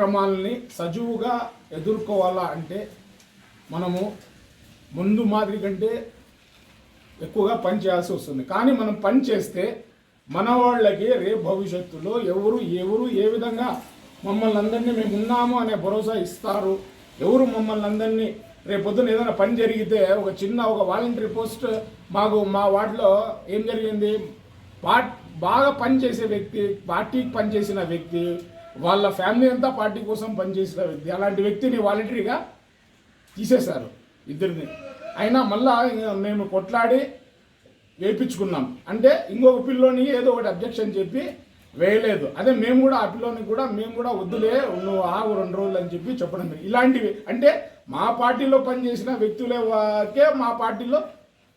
కార్యక్రమాలని సజువుగా ఎదుర్కోవాలా అంటే మనము ముందు మాదిరి కంటే ఎక్కువగా పని చేయాల్సి వస్తుంది. కానీ మనం పని చేస్తే మన వాళ్ళకి రేపు భవిష్యత్తులో ఎవరు ఎవరు ఏ విధంగా మమ్మల్ని అందరినీ మేము ఉన్నాము అనే భరోసా ఇస్తారు ఎవరు మమ్మల్ని అందరినీ రేపు పొద్దున ఏదైనా పని జరిగితే ఒక చిన్న ఒక వాలంటరీ పోస్ట్ మాకు మా వార్డులో ఏం జరిగింది? పార్ట్ బాగా పనిచేసే వ్యక్తి పార్టీకి పనిచేసిన వ్యక్తి వాళ్ళ ఫ్యామిలీ అంతా పార్టీ కోసం పనిచేసిన వ్యక్తి. అలాంటి వ్యక్తిని వాలంటరీగా తీసేశారు ఇద్దరిని. అయినా మళ్ళా మేము కొట్లాడి వేయించుకున్నాం అంటే ఇంకొక పిల్లోని ఏదో ఒకటి అబ్జెక్షన్ చెప్పి వేయలేదు. అదే మేము కూడా ఆ పిల్లోని కూడా మేము కూడా వద్దులే నువ్వు ఆగు రెండు రోజులు అని చెప్పి చెప్పడం జరిగింది. ఇలాంటివి. అంటే మా పార్టీలో పనిచేసిన వ్యక్తులే వాకే మా పార్టీలో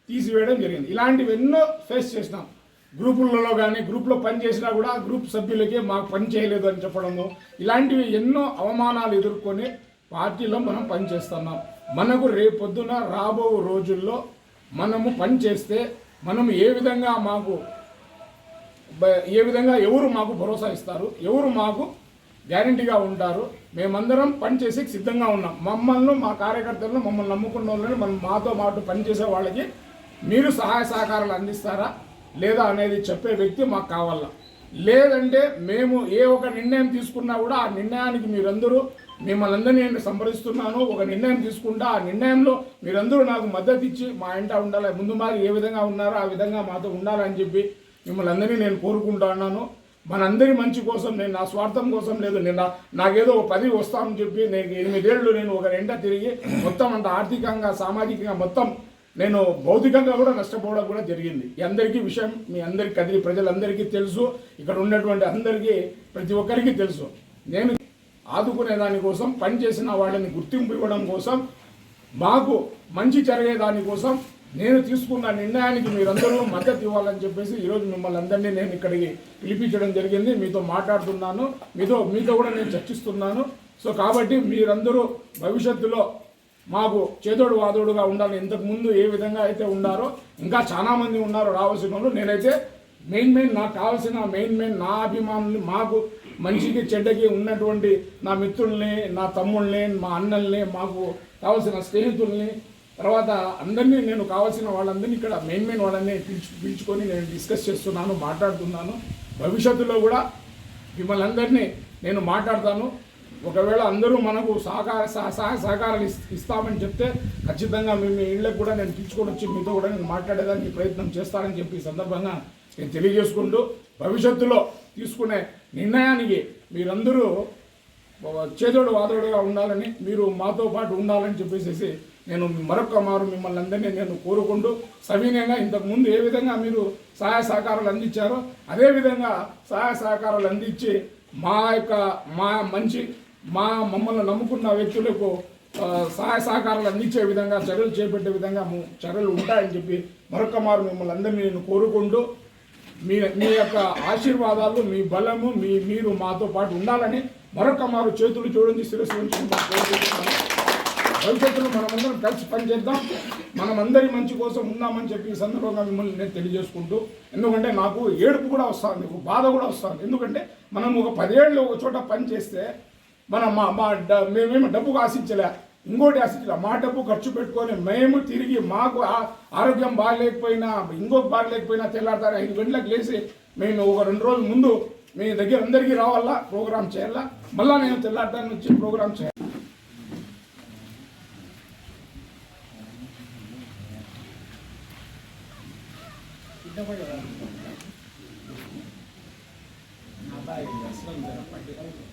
తీసివేయడం జరిగింది. ఇలాంటివి ఎన్నో ఫేస్ చేసినాం. గ్రూపులలో కానీ గ్రూప్లో పని చేసినా కూడా గ్రూప్ సభ్యులకే మాకు పని చేయలేదు అని చెప్పడము. ఇలాంటివి ఎన్నో అవమానాలు ఎదుర్కొని పార్టీలో మనం పనిచేస్తున్నాం మనకు రేపొద్దున రాబో రోజుల్లో మనము పని చేస్తే మనం ఏ విధంగా మాకు ఏ విధంగా ఎవరు మాకు భరోసా ఇస్తారు ఎవరు మాకు గ్యారంటీగా ఉంటారు మేమందరం పనిచేసి సిద్ధంగా ఉన్నాం. మమ్మల్ని మా కార్యకర్తలను మమ్మల్ని నమ్ముకున్న వాళ్ళని మనం మాతో మాటు పనిచేసే వాళ్ళకి మీరు సహాయ సహకారాలు అందిస్తారా? లేదా అనేది చెప్పే వ్యక్తి మాకు కావాలా? లేదంటే మేము ఏ ఒక నిర్ణయం తీసుకున్నా కూడా ఆ నిర్ణయానికి మీరందరూ మిమ్మల్ని అందరినీ నేను సంప్రదిస్తున్నాను. ఒక నిర్ణయం తీసుకుంటా ఆ నిర్ణయంలో మీరందరూ నాకు మద్దతు ఇచ్చి మా ఇంట ఉండాలి. ముందు మాకు ఏ విధంగా ఉన్నారో ఆ విధంగా మాతో ఉండాలని చెప్పి మిమ్మల్ని అందరినీ నేను కోరుకుంటున్నాను మనందరి మంచి కోసం నేను నా స్వార్థం కోసం లేదు. నేను నాకేదో ఒక పది వస్తామని చెప్పి నేను ఎనిమిదేళ్ళు నేను ఒక రెండ తిరిగి మొత్తం అంత ఆర్థికంగా సామాజికంగా మొత్తం నేను భౌతికంగా కూడా నష్టపోవడం కూడా జరిగింది. అందరికీ విషయం మీ అందరికీ కదిలి ప్రజలందరికీ తెలుసు. ఇక్కడ ఉన్నటువంటి అందరికీ ప్రతి ఒక్కరికి తెలుసు. నేను ఆదుకునే దానికోసం పనిచేసిన వాళ్ళని గుర్తింపు ఇవ్వడం కోసం మాకు మంచి జరిగే దానికోసం నేను తీసుకున్న నిర్ణయానికి మీరందరూ మద్దతు ఇవ్వాలని చెప్పేసి ఈరోజు మిమ్మల్ని అందరినీ నేను ఇక్కడికి పిలిపించడం జరిగింది. మీతో మాట్లాడుతున్నాను. మీతో మీతో కూడా నేను చర్చిస్తున్నాను. సో కాబట్టి మీరందరూ భవిష్యత్తులో మాకు చేదోడు వాదోడుగా ఉండాలి. ఇంతకుముందు ఏ విధంగా అయితే ఉన్నారో ఇంకా చాలా మంది ఉన్నారు రావాల్సిన వాళ్ళు నేనైతే మెయిన్ మెయిన్ నాకు కావాల్సిన మెయిన్ మెయిన్ నా అభిమానులు మాకు మంచికి చెడ్డకి ఉన్నటువంటి నా మిత్రుల్ని నా తమ్ముళ్ళని మా అన్నల్ని మాకు కావాల్సిన స్నేహితుల్ని తర్వాత అందరినీ నేను కావాల్సిన వాళ్ళందరినీ ఇక్కడ మెయిన్ మెయిన్ వాళ్ళని పిలుచు పిలుచుకొని నేను డిస్కస్ చేస్తున్నాను మాట్లాడుతున్నాను. భవిష్యత్తులో కూడా మిమ్మల్ని అందరినీ నేను మాట్లాడతాను. ఒకవేళ అందరూ మనకు సహకార సహాయ సహకారాలు ఇస్తామని చెప్తే ఖచ్చితంగా మేము మీ ఇళ్ళకి కూడా నేను పిలుచుకొని వచ్చి మీతో కూడా నేను మాట్లాడేదానికి ప్రయత్నం చేస్తానని చెప్పి ఈ సందర్భంగా నేను తెలియజేసుకుంటూ భవిష్యత్తులో తీసుకునే నిర్ణయానికి మీరందరూ చేదోడు వాదోడుగా ఉండాలని మీరు మాతో పాటు ఉండాలని చెప్పేసి నేను మరొక మారు మిమ్మల్ని అందరినీ నేను కోరుకుంటూ సవినయంగా ఇంతకుముందు ఏ విధంగా మీరు సహాయ సహకారాలు అందించారో అదే విధంగా సహాయ సహకారాలు అందించి మా యొక్క మా మంచి మా మమ్మల్ని నమ్ముకున్న వ్యక్తులకు సహాయ సహకారాలు అందించే విధంగా చర్యలు చేపట్టే విధంగా చర్యలు ఉంటాయని చెప్పి మరొక మారు మిమ్మల్ని అందరినీ నేను కోరుకుంటూ మీ మీ యొక్క ఆశీర్వాదాలు మీ బలము మీ మీరు మాతో పాటు ఉండాలని మరొక మారు చేతులు చూడండి శిరస్సు కోరుకుంటున్నాను. భవిష్యత్తులో మనమందరం కలిసి పనిచేద్దాం మనమందరి మంచి కోసం ఉన్నామని చెప్పి ఈ సందర్భంగా మిమ్మల్ని నేను తెలియజేసుకుంటూ ఎందుకంటే నాకు ఏడుపు కూడా వస్తుంది బాధ కూడా వస్తుంది ఎందుకంటే మనం ఒక పదేళ్ళు ఒక చోట పని చేస్తే మనం మా మా మేమేమో డబ్బుకు ఆశించలే. ఇంకోటి ఆశించలే. మా డబ్బు ఖర్చు పెట్టుకొని మేము తిరిగి మాకు ఆరోగ్యం బాగలేకపోయినా ఇంకోటి బాగలేకపోయినా తెల్లారుతారు ఐదు గంటలకు లేచి మేము ఒక రెండు రోజుల ముందు మీ దగ్గర అందరికీ రావాలా ప్రోగ్రామ్ చేయాలా? మళ్ళీ నేను తెల్లారుతాను వచ్చి ప్రోగ్రామ్ చేయాలి? అబ్బాయి అసలు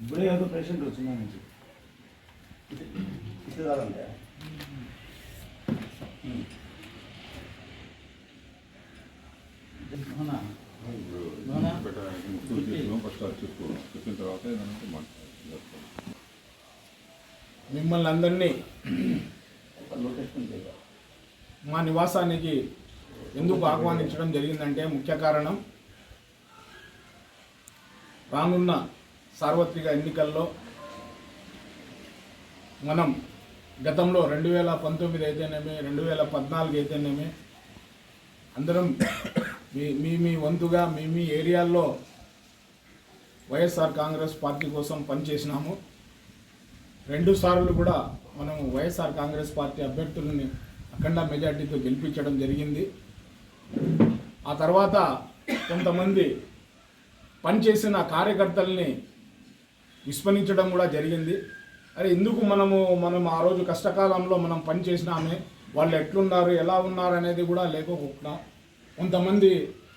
ఇప్పుడే ఏదో పేషెంట్ వచ్చిందా నుంచి ఇస్తుందంటే మిమ్మల్ని అందరినీ మా నివాసానికి ఎందుకు ఆహ్వానించడం జరిగిందంటే ముఖ్య కారణం రానున్న సార్వత్రిక ఎన్నికల్లో మనం గతంలో రెండు వేల పంతొమ్మిది అయితేనేమి రెండు వేల పద్నాలుగు అయితేనేమి అందరం మీ మీ మీ వంతుగా మీ మీ ఏరియాల్లో వైఎస్ఆర్ కాంగ్రెస్ పార్టీ కోసం పనిచేసినాము. రెండు సార్లు కూడా మనం వైఎస్ఆర్ కాంగ్రెస్ పార్టీ అభ్యర్థులని అఖండ మెజార్టీతో గెలిపించడం జరిగింది. ఆ తర్వాత కొంతమంది పనిచేసిన కార్యకర్తల్ని విస్మరించడం కూడా జరిగింది. అరే ఎందుకు మనము మనం ఆ రోజు కష్టకాలంలో మనం పనిచేసినామే వాళ్ళు ఎట్లున్నారు ఎలా ఉన్నారు అనేది కూడా లేకపోకుండా కొంతమంది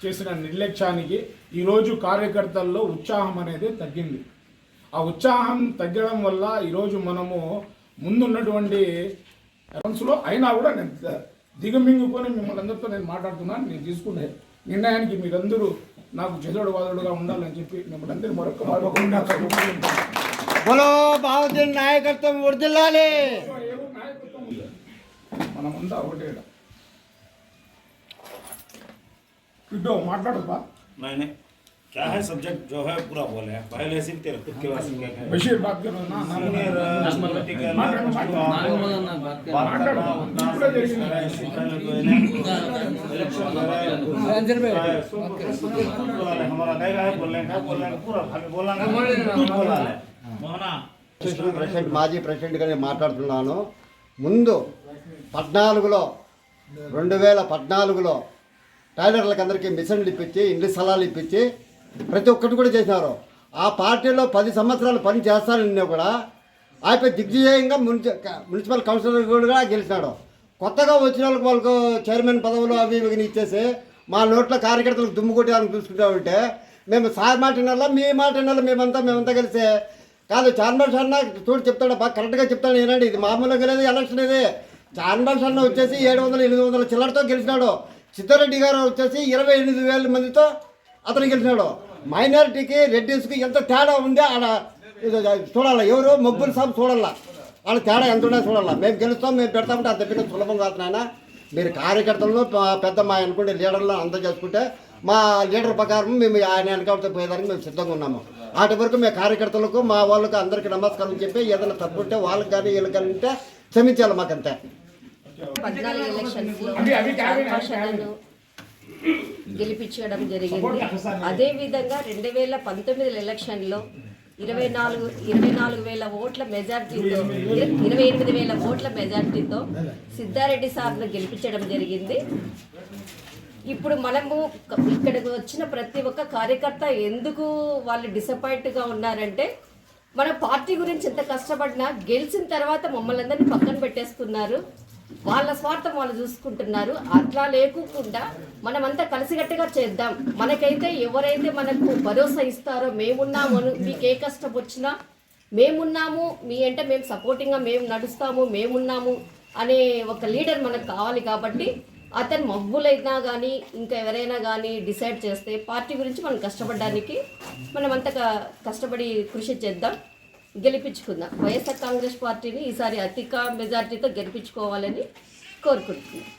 చేసిన నిర్లక్ష్యానికి ఈరోజు కార్యకర్తల్లో ఉత్సాహం అనేది తగ్గింది. ఆ ఉత్సాహం తగ్గడం వల్ల ఈరోజు మనము ముందున్నటువంటి మనసులో అయినా కూడా నేను దిగమింగుకొని మిమ్మల్ని అందరితో నేను మాట్లాడుతున్నాను నేను తీసుకునే నిర్ణయానికి మీరందరూ నాకు చెదోడు వాదోడుగా ఉండాలని చెప్పి మిమ్మల్ని అందరూ మరొక మరొకకుండా బోలో బావుద్దీన్ నాయకత్వం వర్దిల్లాలి మనమంతా ఒకటే ఈడ. ఇద్దో మాట్లాడు బా मैंने क्या है सब्जेक्ट जो है पूरा बोले हैं पहले से तेरे खुद के वासी क्या है బషీర్ బాత్ కరో నా నా- सीनियर पॉलिटिकल बात करना हमारा नहीं है बोलने का बोलने का पूरा हमें बोलना कुछ बोला है मोहना ప్రెసిడెంట్ మాజీ ప్రెసిడెంట్గా నేను మాట్లాడుతున్నాను ముందు పద్నాలుగులో రెండు వేల పద్నాలుగులో టైలర్లకు అందరికీ మిషన్లు ఇప్పించి ఇండ్ల స్థలాలు ఇప్పించి ప్రతి ఒక్కటి కూడా చేసినారు ఆ పార్టీలో పది సంవత్సరాలు పని చేస్తానన్నా కూడా ఆయన దిగ్విజయంగా మున్సి మున్సిపల్ కౌన్సిలర్ కూడా గెలిచినాడు కొత్తగా వచ్చిన వాళ్ళకి వాళ్ళకు చైర్మన్ పదవులు అవి ఇవి ఇచ్చేసి మా నోట్ల కార్యకర్తలకు దుమ్ము కొట్టేయాలని చూసుకుంటా ఉంటే మేము సార్ మాట వినాలా మీ మాట వినాలా మేమంతా మేమంతా కలిసే. కాదు చార్మల్ అన్న చూడు చెప్తాడు బాగా కరెక్ట్గా చెప్తాడు ఏనండి ఇది మామూలుగా లేదు ఎలక్షన్ ఇది. చార్మల్ అన్న వచ్చేసి ఏడు వందల ఎనిమిది వందల చిల్లరతో గెలిచినాడు. సిద్ధారెడ్డి గారు వచ్చేసి ఇరవై ఎనిమిది వేల మందితో అతను గెలిచినాడు. మైనారిటీకి రెడ్డిస్కి ఎంత తేడా ఉందో ఆడ ఇది చూడాలి ఎవరు? మొగ్గులు సాబ్ చూడాలా. వాళ్ళ తేడా ఎంత ఉన్నా చూడాలా. మేము గెలుస్తాం మేము పెడతామంటే అంత పెద్ద సులభం కాదు నాయన. మీరు కార్యకర్తలను పెద్ద మా అనుకుంటే లీడర్లను అంత చేసుకుంటే మా లీడర్ ప్రకారం మేము ఆయన వెనకాలతో పోయేదానికి మేము సిద్ధంగా ఉన్నాము. వాటి వరకు మేము కార్యకర్తలకు మా వాళ్ళకు అందరికీ నమస్కారం చెప్పి ఏదైనా తప్పు ఉంటే వాళ్ళకి కానీ వీళ్ళకి కానీ ఉంటే క్షమించాలి మాకంతే. పద్నాలుగు ఎలక్షన్స్ గెలిపించడం జరిగింది. అదే విధంగా రెండు వేల పంతొమ్మిది ఎలక్షన్లో ఇరవై నాలుగు ఇరవై నాలుగు వేల ఓట్ల మెజార్టీతో ఇరవై ఎనిమిది వేల ఓట్ల మెజార్టీతో సిద్ధారెడ్డి సార్ను గెలిపించడం జరిగింది. ఇప్పుడు మనము ఇక్కడికి వచ్చిన ప్రతి ఒక్క కార్యకర్త ఎందుకు వాళ్ళు డిసప్పాయింట్గా ఉన్నారంటే మన పార్టీ గురించి ఎంత కష్టపడినా గెలిచిన తర్వాత మమ్మల్ని అందరినీ పక్కన పెట్టేస్తున్నారు వాళ్ళ స్వార్థం వాళ్ళు చూసుకుంటున్నారు. అట్లా లేకుండా మనమంతా కలిసికట్టుగా చేద్దాం. మనకైతే ఎవరైతే మనకు భరోసా ఇస్తారో మేమున్నాము మీకు ఏ కష్టం వచ్చినా మేమున్నాము మీ అంటే మేము సపోర్టింగ్గా మేము నడుస్తాము మేమున్నాము అనే ఒక లీడర్ మనకు కావాలి కాబట్టి అతను మబ్బులైనా కానీ ఇంకా ఎవరైనా కానీ డిసైడ్ చేస్తే పార్టీ గురించి మనం కష్టపడడానికి మనం అంత కష్టపడి కృషి చేద్దాం. గెలిపించుకుందాం. వైఎస్ఆర్ కాంగ్రెస్ పార్టీని ఈసారి అధిక మెజార్టీతో గెలిపించుకోవాలని కోరుకుంటున్నాను